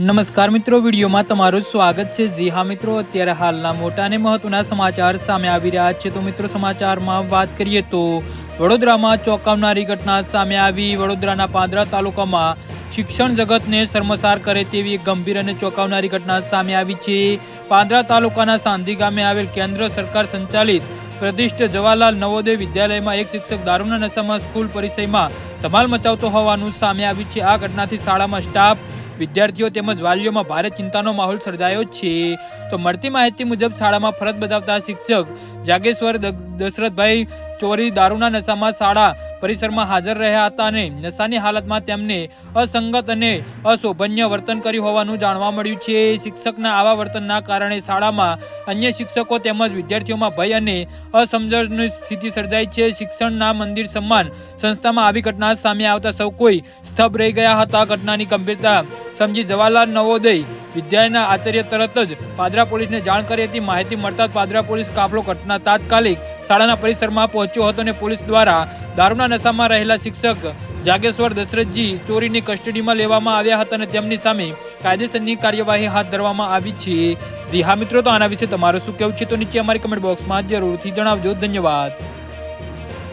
નમસ્કાર મિત્રો, વિડીયોમાં તમારું સ્વાગત છે. જી હા મિત્રો, અત્યારે હાલના મોટા અને મહત્વના સમાચાર સામે આવી રહ્યા છે. તો મિત્રો, સમાચારમાં વાત કરીએ તો વડોદરામાં ચોંકાવનારી ઘટના સામે આવી. વડોદરાના પાંદરા તાલુકામાં શિક્ષણ જગતને શર્મસાર કરે તેવી ગંભીર અને ચોંકાવનારી ઘટના સામે આવી છે. પાંદરા તાલુકાના સાંધી ગામે આવેલ કેન્દ્ર સરકાર સંચાલિત પ્રતિષ્ઠ જવાહરલાલ નવોદય વિદ્યાલયમાં એક શિક્ષક દારૂના નશામાં સ્કૂલ પરિસરમાં ધમાલ મચાવતો હોવાનું સામે આવ્યું છે. આ ઘટનાથી શાળામાં સ્ટાફ વિદ્યાર્થીઓ તેમજ વાલીઓમાં ભારે ચિંતાનો માહોલ સર્જાયો છે. તો મળતી માહિતી મુજબ શાળામાં ફરજ બજાવતા શિક્ષક જાગેશ્વર દશરથભાઈ ચોરી દારૂના નશામાં શાળા પરિસરમાં હાજર રહ્યા હતા અને નશાની હાલતમાં તેમને અસંગત અને અશોભન્ય વર્તન કર્યું હોવાનું જાણવા મળ્યું છે. શિક્ષકના આવા વર્તનના કારણે શાળામાં અન્ય શિક્ષકો તેમજ વિદ્યાર્થીઓમાં ભય અને અસમજણની સ્થિતિ સર્જાઈ છે. શિક્ષણના મંદિર સમાન સંસ્થામાં આવી ઘટના સામે આવતા સૌ કોઈ સ્તબ્ધ રહી ગયા હતા. ઘટનાની ગંભીરતા સમજી જવાહરલાલ નવોદય વિદ્યાલયના આચાર્ય તરત જ પાદરા પોલીસને જાણ કરી હતી. માહિતી મળતા જ પાદરા પોલીસ કાફલો ઘટના તાત્કાલિક શાળાના પરિસરમાં પહોંચ્યો હતો અને પોલીસ દ્વારા દારૂના નશામાં રહેલા શિક્ષક જાગેશ્વર દશરથજી ચોરીની કસ્ટડીમાં લેવામાં આવ્યા હતા અને તેમની સામે કાયદેસરની કાર્યવાહી હાથ ધરવામાં આવી છે. જી હા મિત્રો, તો આના વિશે તમારું શું કહેવું છે? તો નીચે અમારી કમેન્ટ બોક્સમાં જરૂરથી જણાવજો. ધન્યવાદ.